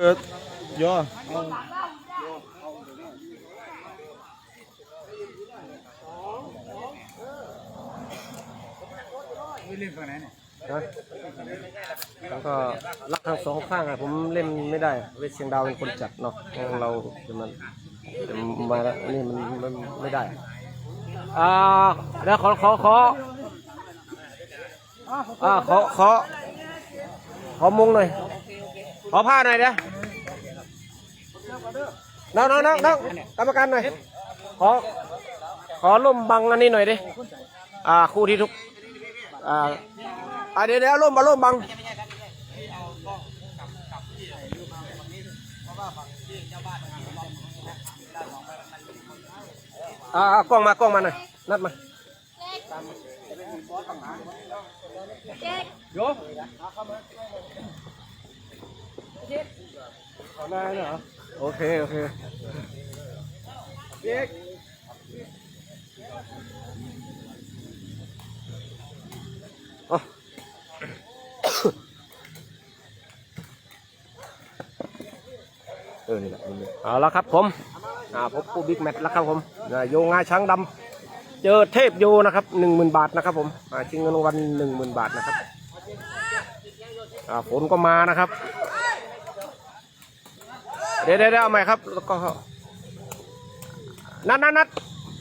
เออย่อแล้วก็รักทั้งสองข้างอะผมเล่นไม่ได้เวทเชียงดาวเป็นคนจัดเนาะเราจะมันจะมาแล้วนี่มันมันไม่ได้อ่าแล้วขอขอขออ่าขอขอขอมุงหน่อยขอผ้าหน่อยเดี๋ยว น้องน้องน้องน้องกรรมการหน่อย ขอ ขอล่มบังอันนี้หน่อยดิ อ่า คู่ที่ทุก อ่าอะเดี๋ยวเดี๋ยวร่มมาร่มบังอ่าอ่ากล้องมากล้องมาหน่อย นัดมาโยขอหน้าเหรอ โอเค โอเคเด็กอ๋อเออนี่แหละเอาละครับผมอ่าพบผู้บิ๊กแมตช์แล้วครับผมโยงาช้างดำเจอเทพโยนะครับหนึ่งหมื่นบาทนะครับผมชิงเงินรางวัลหนึ่งหมื่นบาทนะครับฝนก็มานะครับ ดี๋ยวเดี๋ยวเดี๋ยวเอาใหม่ครับแล้วก็นัดนัดนัด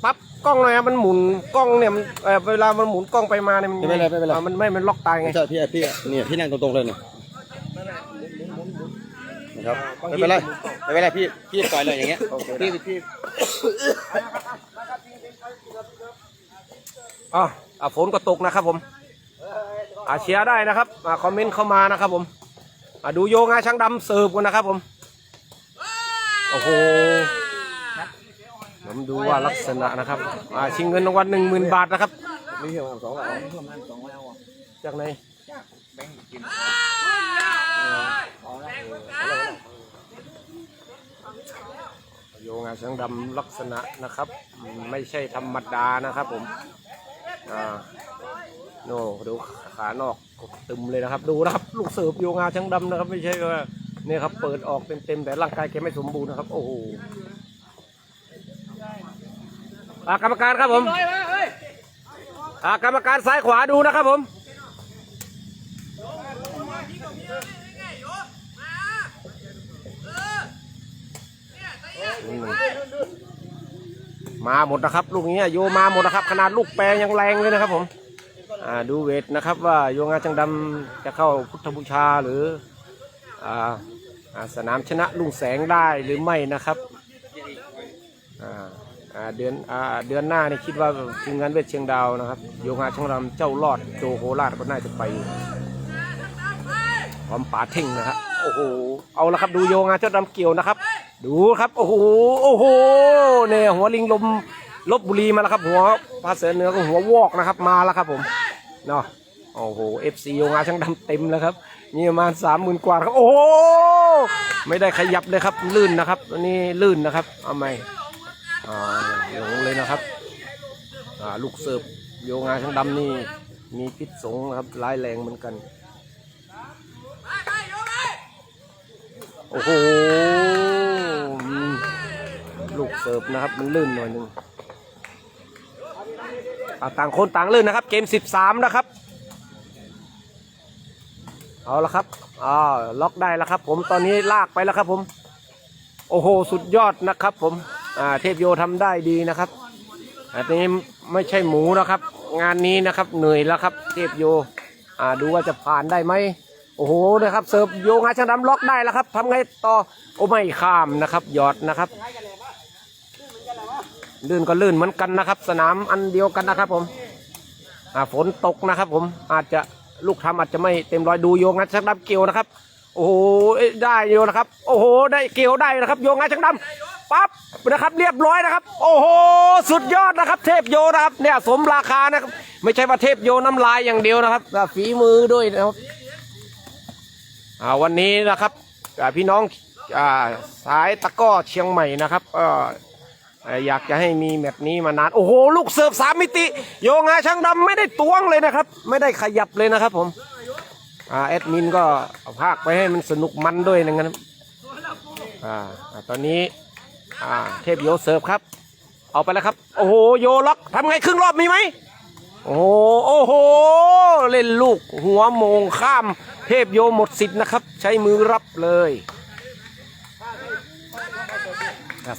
ปั๊บกล้องหน่อยครับมันหมุนกล้องเนี่ยมันเอ่อเวลามันหมุนกล้องไปมาเนี่ยมันไม่เป็นไรไม่เป็นไร อ่ามันไม่มันล็อกตายไง ไม่ใช่พี่พี่เนี่ยพี่นั่งตรงๆเลยเนี่ยนะครับไม่เป็นไรไม่เป็นไรพี่พี่ปล่อยเลยอย่างเงี้ยพี่พี่อ่าอ่าฝนก็ตกนะครับผมอ่าเชียร์ได้นะครับอ่าคอมเมนต์เข้ามานะครับผมอ่าดูโยงาช้างดำเสิร์ฟกันนะครับผม โอ้โหผมดูว่าลักษณะนะครับอ่าชิงเงินรางวัลหนึ่งหมื่นบาทนะครับ นี่เหรอสองเหรอจากไหนโยงาช้างดำลักษณะนะครับ ไม่ใช่ธรรมดานะครับผม อ่าโน่ดูขานอกตึมเลยนะครับ ดูนะครับ ลูกเสิร์ฟโยงาช้างดำนะครับ ไม่ใช่ว่า เนี่ยครับเปิดออกเต็มๆแต่ร่างกายแกไม่สมบูรณ์นะครับ โอ้โหอากรรมการครับผมอากรรมการซ้ายขวาดูนะครับผมมาหมดนะครับ ลูกนี้โยมาหมดนะครับ ขนาดลูกแปรยังแรงเลยนะครับผมอ่าดูเวทนะครับว่าโยงาจังดำจะเข้าพุทธบูชาหรือ สนามชนะลุงแสงได้หรือไม่นะครับเดือนอเดือนหน้านี่คิดว่าทีมงานเวทเชียงดาวนะครับ โยงาจังดำเจ้ารอดโจโคราชก็น่าจะไปพร้อมป๋าเท่งนะครับโอ้โหเอาละครับดูโยงาเจ้าดำเกี่ยวนะครับ ดูครับโอ้โหโอ้โหเนี่ยหัวลิงลมลบบุรีมาแล้วครับ หัวภาษาเหนือก็หัววอกนะครับมาแล้วครับผมเนาะโอ้โหเอฟซีโยงาช่างดำเต็มแล้วครับ มีประมาณสามหมื่นกว่าครับ โอ้โหไม่ได้ขยับเลยครับ ลื่นนะครับอันนี้ลื่นนะครับเอาไหมอ่าลงเลยนะครับอ่าลูกเสิร์ฟโยงาช่างดำนี่มีพิษสงนะครับร้ายแรงเหมือนกัน โอ้โหลูกเสิร์ฟนะครับมันลื่นหน่อยหนึงอะต่างคนต่างลื่นนะครับ เกม 13 นะครับ เอาละครับอ่าล็อกได้แล้วครับ ผมตอนนี้ลากไปแล้วครับผม โอ้โห สุดยอดนะครับ ผมอ่าเทพโยทำได้ดีนะครับอันนี้ไม่ใช่หมูนะครับ งานนี้นะครับเหนื่อยแล้วครับ เทพโยอ่าดูว่าจะผ่านได้ไหมโอ้โหนะครับเสิร์ฟโยงาช่างดำล็อกได้แล้วครับทำไงต่อโอ้ไม่ข้ามนะครับหยอดนะครับลื่นก็ลื่นเหมือนกันนะครับ สนามอันเดียวกันนะครับ ผมอ่าฝนตกนะครับ ผมอาจจะ ลูกทำอาจจะไม่เต็มร้อยดูโยงาช่างดำเกี่ยวนะครับ โอ้โหได้โยนะครับ โอ้โห ได้เกี่ยวได้นะครับ โยงาช่างดำปั๊บนะครับ เรียบร้อยนะครับ โอ้โห สุดยอดนะครับ เทพโยนะครับ เนี่ยสมราคานะครับ ไม่ใช่ว่าเทพโยน้ำลายอย่างเดียวนะครับฝีมือด้วยนะครับวันนี้นะครับพี่น้องอสายตะก้อเชียงใหม่นะครับ อยากจะให้มีแมตช์นี้มานานโอ้โหลูกเสิร์ฟสามมิติ โยงาช่างดำไม่ได้ตวงเลยนะครับ ไม่ได้ขยับเลยนะครับผมอ่าแอดมินก็เอาภาคไปให้มันสนุกมันด้วยนะครับอ่าตอนนี้อ่าเทพโยเสิร์ฟครับ เอาไปแล้วครับ โอ้โหโยล็อกทำไงครึ่งรอบมีไหมโอ้โหโอ้โห เล่นลูกหัวโมงข้าม เทพโยหมดสิทธิ์นะครับ ใช้มือรับเลย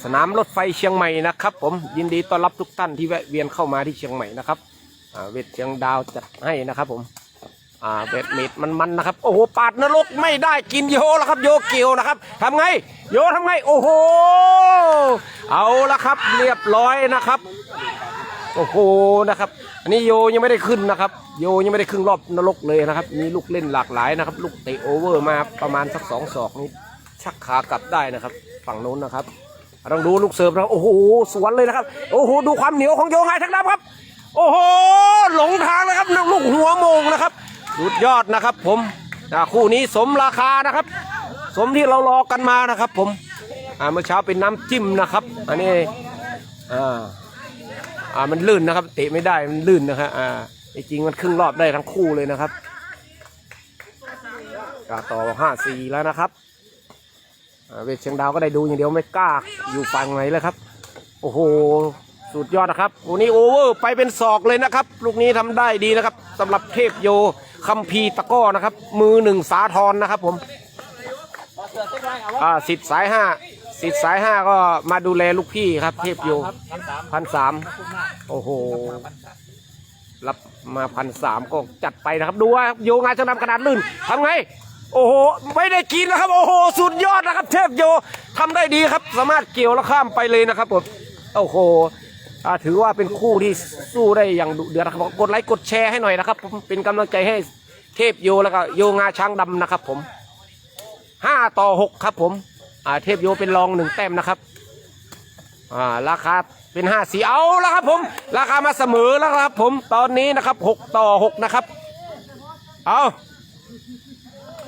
สนามรถไฟเชียงใหม่นะครับ ผมยินดีต้อนรับทุกท่านที่แวะเวียนเข้ามาที่เชียงใหม่นะครับเวทเชียงดาวจัดให้นะครับผมอ่าเบ็ดเม็ดมันๆนะครับโอ้โหปาดนรกไม่ได้กินโยแล้วครับ โยเกียวนะครับทำไง โยทำไง โอ้โหเอาละครับ เรียบร้อยนะครับโอ้โหนะครับอันนี้โยยังไม่ได้ขึ้นนะครับ โยยังไม่ได้ครึ่งรอบนรกเลยนะครับ มีลูกเล่นหลากหลายนะครับ ลูกเตะโอเวอร์มาประมาณสักสองศอกนี้ชักขากลับได้นะครับ ฝั่งโน้นนะครับ ต้องดูลูกเสิร์ฟนะโอ้โหสวนเลยนะครับ โอ้โหดูความเหนียวของโยงไงทั้งนั้นครับ โอ้โหหลงทางนะครับลูกหัวโมงนะครับสุดยอดนะครับ ผมคู่นี้สมราคานะครับ สมที่เรารอกันมานะครับ ผมเมื่อเช้าเป็นน้ำจิ้มนะครับ อันนี้อ่าอ่ามันลื่นนะครับเตะไม่ได้มันลื่นนะครับอ่าจริงมันครึ่งรอบได้ทั้งคู่เลยนะครับก็ต่อห้าสี่แล้วนะครับ เวทเชียงดาวก็ได้ดูอย่างเดียวไม่กล้าอยู่ฝั่งไหนเลยครับ โอ้โห สุดยอดนะครับวันนี้โอเวอร์ไปเป็นศอกเลยนะครับ ลูกนี้ทำได้ดีนะครับสำหรับเทพโยคัมภีตะก้อนะครับ มือหนึ่งสาทรนะครับผมอ่าสิทธิ์สายห้าสิทธิ์สายห้าก็มาดูแลลูกพี่ครับ เทพโยพันสามโอ้โหรับมาพันสามก็จัดไปนะครับ ดูว่าโยงานจะนำขนาดลื่นทำไง โอ้โหไม่ได้กินนะครับ โอ้โหสุดยอดนะครับ เทพโยทำได้ดีครับ สามารถเกี่ยวแล้วข้ามไปเลยนะครับผมโอ้โหถือว่าเป็นคู่ที่สู้ได้อย่างดุเดือดนะครับกดไลค์กดแชร์ให้หน่อยนะครับผมเป็นกำลังใจให้เทพโยแล้วก็โยงาช้างดำนะครับ ผมห้าต่อหกครับ ผมเทพโยเป็นรองหนึ่งแต้มนะครับราคาเป็นห้าสีเอาแล้วครับ ผม ราคามาเสมอแล้วครับ ผมตอนนี้นะครับหกต่อหกนะครับ เอา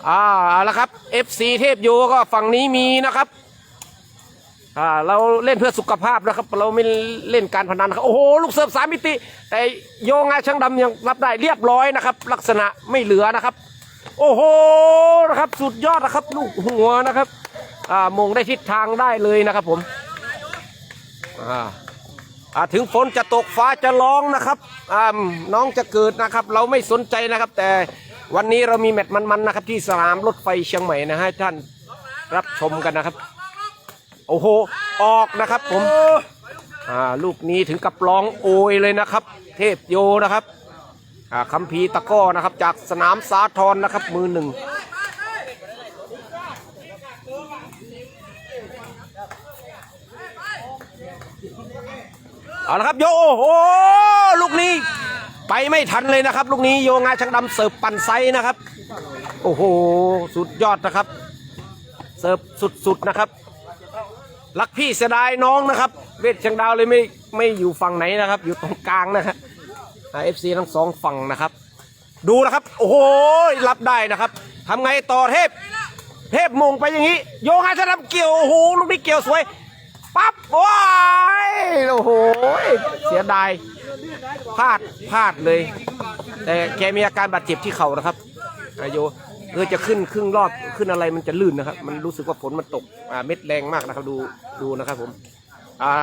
อ่าเอาละครับ FC เทพโยก็ฝั่งนี้มีนะครับอ่าเราเล่นเพื่อสุขภาพนะครับ เราไม่เล่นการพนันนะครับโอ้โหลูกเสิร์ฟสามมิติ แต่โยงาช่างดำยังรับได้เรียบร้อยนะครับ ลักษณะไม่เหลือนะครับ โอ้โหนะครับ สุดยอดนะครับ ลูกหัวนะครับอ่ามงได้ทิศทางได้เลยนะครับผมอ่าอ่าถึงฝนจะตกฟ้าจะร้องนะครับอ่าน้องจะเกิดนะครับ เราไม่สนใจนะครับแต่ วันนี้เรามีแมตช์มันๆนะครับ ที่สนามรถไฟเชียงใหม่นะให้ท่านรับชมกันนะครับ โอ้โห ออกนะครับผมอ่าลูกนี้ถึงกับร้องโอยเลยนะครับ เทพโยนะครับอ่าคัมภีตะก้อนะครับ จากสนามสาทรนะครับ มือหนึ่งเอาละครับโยโอ้โหลูกนี้ ไปไม่ทันเลยนะครับ ลูกนี้โยงาช่างดำเสิร์ฟปั่นไซนะครับ โอ้โห สุดยอดนะครับ เสิร์ฟสุดๆนะครับ รักพี่เสียดายน้องนะครับ เวทเชียงดาวเลยไม่ไม่อยู่ฝั่งไหนนะครับ อยู่ตรงกลางนะฮะเอฟซีทั้งสองฝั่งนะครับ ดูนะครับ โอ้โหรับได้นะครับทำไงต่อเทพ เทพมงไปอย่างนี้ โยงาช่างดำเกี่ยวโอ้โหลูกนี้เกี่ยวสวยปั๊บว้ายโอ้โหเสียดาย พลาดพลาดเลย แต่แกมีอาการบาดเจ็บที่เข่านะครับอาโยเออจะขึ้นครึ่งรอบขึ้นอะไรมันจะลื่นนะครับ มันรู้สึกว่าฝนมันตกอ่าเม็ดแรงมากนะครับ ดูดูนะครับผมอ่า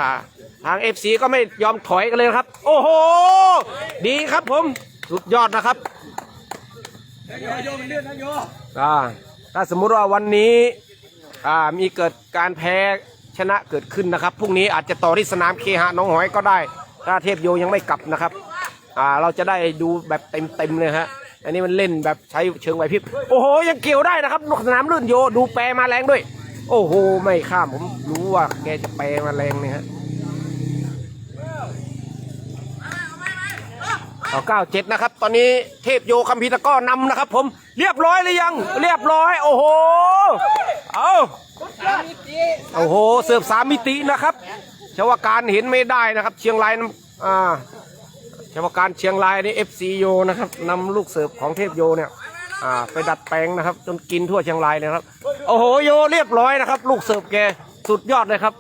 ทางเอฟซีก็ไม่ยอมถอยกันเลยครับ โอ้โห ดีครับผมสุดยอดนะครับอ่าถ้าสมมุติว่าวันนี้อ่ามีเกิดการแพ้ชนะเกิดขึ้นนะครับพรุ่งนี้อาจจะต่อที่สนามเคหะน้องหอยก็ได้ ถ้าเทพโยยังไม่กลับนะครับ อ่าเราจะได้ดูแบบเต็มๆเลยฮะ อันนี้มันเล่นแบบใช้เชิงไหวพริบ โอ้โหยังเกี่ยวได้นะครับนกสนามลื่นโยดูแปรมาแรงด้วย โอ้โหไม่ข้ามผมรู้ว่าแกจะแปรมาแรงเนี่ยฮะเอาเก้าเจ็ดนะครับ ตอนนี้เทพโยคัมพีตะก้อนำนะครับผมเรียบร้อยหรือยัง เรียบร้อย โอ้โห เอาโอ้โห เสิร์ฟสามมิตินะครับ ชาวการเห็นไม่ได้นะครับ เชียงรายน้ำอ่าชาวการเชียงรายนี่เอฟซีโยนะครับนำลูกเสิร์ฟของเทพโยเนี่ยอ่าไปดัดแปลงนะครับ จนกินทั่วเชียงรายเลยครับ โอ้โหโยเรียบร้อยนะครับ ลูกเสิร์ฟแกสุดยอดเลยครับ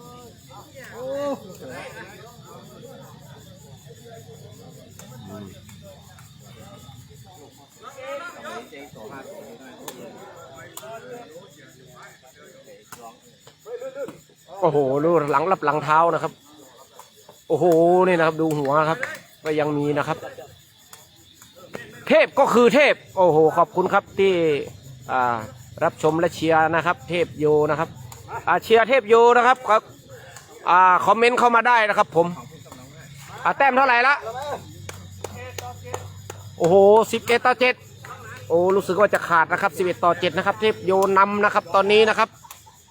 โอ้โหดูหลังรับหลังเท้านะครับ โอ้โหนี่นะครับ ดูหัวครับ ก็ยังมีนะครับ เทพก็คือเทพ โอ้โห ขอบคุณครับที่รับชมและเชียร์นะครับ เทพโยนะครับเชียร์เทพโยนะครับครับอ่าคอมเมนต์เข้ามาได้นะครับ ผมแต้มเท่าไหร่ละโอ้โหสิบเอ็ดต่อเจ็ดโอ้รู้สึกว่าจะขาดนะครับสิบเอ็ดต่อเจ็ดนะครับ เทพโยนำนะครับ ตอนนี้นะครับ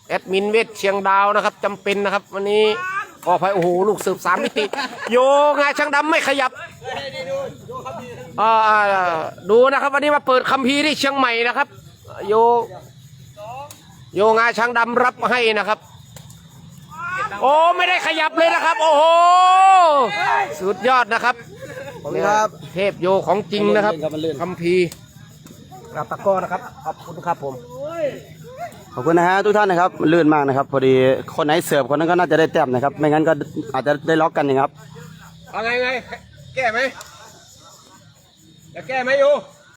แอดมินเวทเชียงดาวนะครับจำเป็นนะครับ วันนี้ขออภัยโอ้โหลูกสืบสามมิติ โยงาช่างดำไม่ขยับอ่าดูนะครับ วันนี้มาเปิดคัมภีร์ที่เชียงใหม่นะครับ โยโยงาช้างดำรับให้นะครับ โอ้ไม่ได้ขยับเลยนะครับ โอ้โหสุดยอดนะครับขอบคุณครับเทพโยของจริงนะครับมันลื่นครับมันลื่นคัมภีร์กราบตะกร้อนะครับขอบคุณครับผม ขอบคุณนะฮะทุกท่านนะครับมันลื่นมากนะครับ พอดีคนไหนเสิร์ฟคนนั้นก็น่าจะได้แต้มนะครับ ไม่งั้นก็อาจจะได้ล็อกกันนะครับเอาไงไงแก้ไหมจะแก้ไหมโย